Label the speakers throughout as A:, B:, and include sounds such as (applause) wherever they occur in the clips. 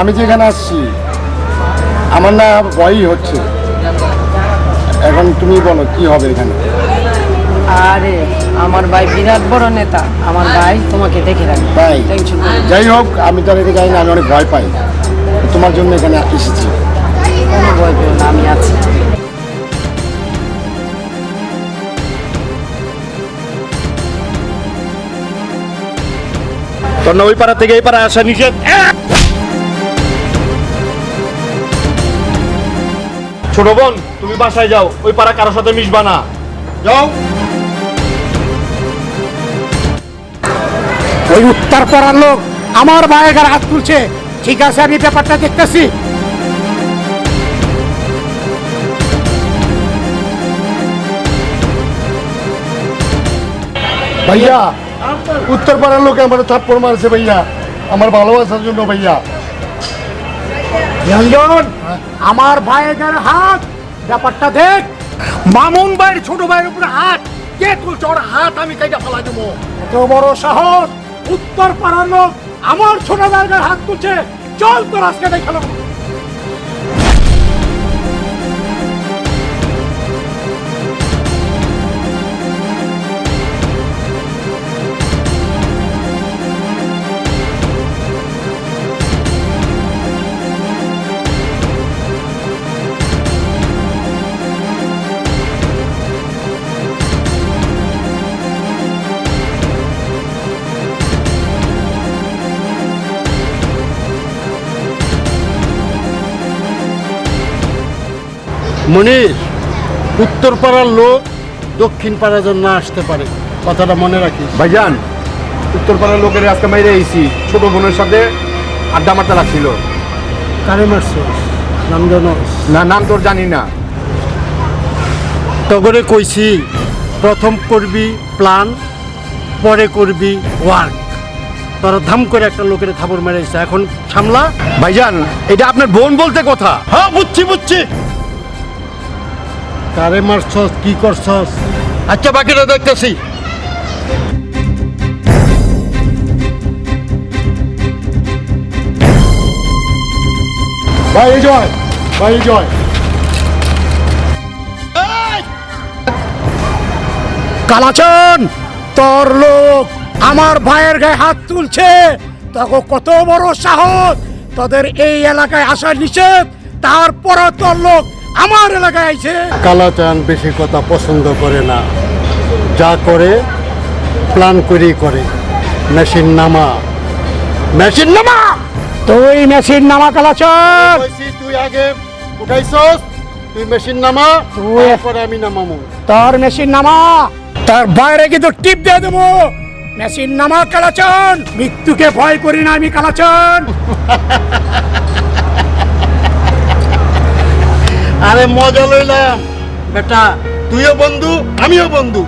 A: আমি যেখানে আসছি আমার না ভয়ই হচ্ছে। এখন তুমি বলো কি হবে এখানে?
B: আরে আমার ভাই বিরাট বড় নেতা। আমার ভাই তোমাকে দেখে রাখবে।
A: তাই
B: টেনশন করো না।
A: যাই হোক আমি তো আর এদিকে যাই না আমি অনেক ভয় পাই। তোমার জন্য এখানে এসেছি।
B: কোনো ভয় পেও না আমি আছি।
C: তোর না ওই পাড়া থেকে এই পাড়া আসা নিষেধ ছোট বোন তুমি বাসায় যাও ওই পাড়া কারোর সাথে মিশবা না। যাও।
D: ওই উত্তর পাড়ার লোক আমার ভাইয়ের গায়ে হাত তুলছে। ঠিক আছে আমি ব্যাপারটা দেখতেছি।
A: ভাইয়া উত্তর পাড়ার লোকে আমার থাপ্পড় মারছে ভাইয়া। আমার ভালোবাসার জন্য ভাইয়া।
D: রঞ্জন আমার ভাইয়ের হাত, ব্যাপারটা দেখ। মামুন ভাইয়ের ছোট ভাইয়ের উপরে হাত। কে তুলছে ওর হাত আমি কেটে ফেলা দেবো? এত বড় সাহস উত্তর পাড়ার লোক আমার ছোট ভাইয়ের হাত তুলছে। চল তোর আজকে দেখাল
A: মনির উত্তর পাড়ার লোক দক্ষিণ পাড়ার জন্য আসতে পারে। কথাটা মনে রাখিস।
C: ভাইজান উত্তর পাড়ার লোকের আজকে মাইরে আইছি। ছোট বোনের সাথে আড্ডা মারতে লাগছিল।
D: কারে মারছিস নাম
C: না নাম তোর জানি না।
D: তগরে কইছি প্রথম করবি প্ল্যান পরে করবি ওয়ার্ক তোরা ধাম করে একটা লোকের থাপড় মেরেছে এখন সামলা।
C: ভাইজান এটা আপনার বোন বলতে কথা?
D: হ্যাঁ বুঝছি বুঝছি। কারে মারছস কি করছস? আচ্ছা বাকিটা দেখতেছি।
A: ভাই জয় ভাই জয়।
D: কালাচন তোর লোক আমার ভাইয়ের গায়ে হাত তুলছে। তখন কত বড় সাহস তোদের এই এলাকায় আসা নিষেধ তারপর তোর লোক আমার এলাকায় আইছে। কালাচান বেশি কথা পছন্দ করে না। যা করে প্ল্যান করেই করে। মেশিন নামা। মেশিন নামা! তুই মেশিন নামা কালাচান
A: তুই আগে উঠাইছস তুই মেশিন নামা
D: তুই-
A: তারপরে আমি নামামু।
D: তোর মেশিন নামা। তার বাইরে কিন্তু টিপ দিয়ে দেবো। মেশিন নামা কালাচন মৃত্যুকে ভয় করি না আমি কালাচন (laughs)
A: আরে মজা লইলাম। বেটা তুইও বন্ধু আমিও বন্ধু।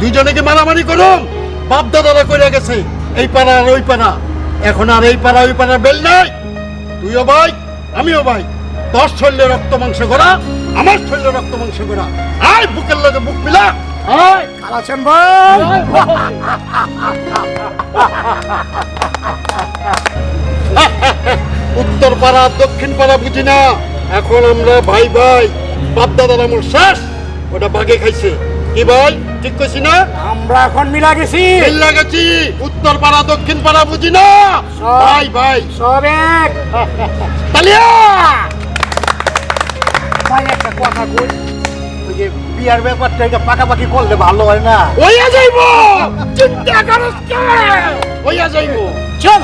A: দুইজনে কি মারামারি করুম? বাপ দাদারা করে গেছে এই পাড়া আর ওই পাড়া। এখন আর এই পাড়া ওই পাড়া বেল নাই। তুইও ভাই আমিও ভাই। দশ শৈল্য রক্ত মাংস করা আমার শৈল্য রক্ত মাংস করা আয় বুকের লগে বুক মিলা। আয়।
D: কালাচন ভাই। (laughs)
A: উত্তর পাড়া দক্ষিণ পাড়া বুঝি না। এখন আমরা ভাই ভাই বাপ দাদার আমার শেষ ওটা বাগে খাইছে। কি ভাই ঠিক কইছি না?
D: আমরা এখন মিলা গেছি।
A: বেল গেছি উত্তর পাড়া দক্ষিণ পাড়া বুঝি না? ভাই ভাই।
D: সব এক।
A: তালিয়া!
D: ভাই একটা কথা কই ওই যে বিয়ার ব্যাপারটা এটা পাকাপাকি করলে ভালো হয় না।
A: ওইয়া যাইবো চিন্তা করস কে? ওইয়া যাইব।
D: চল।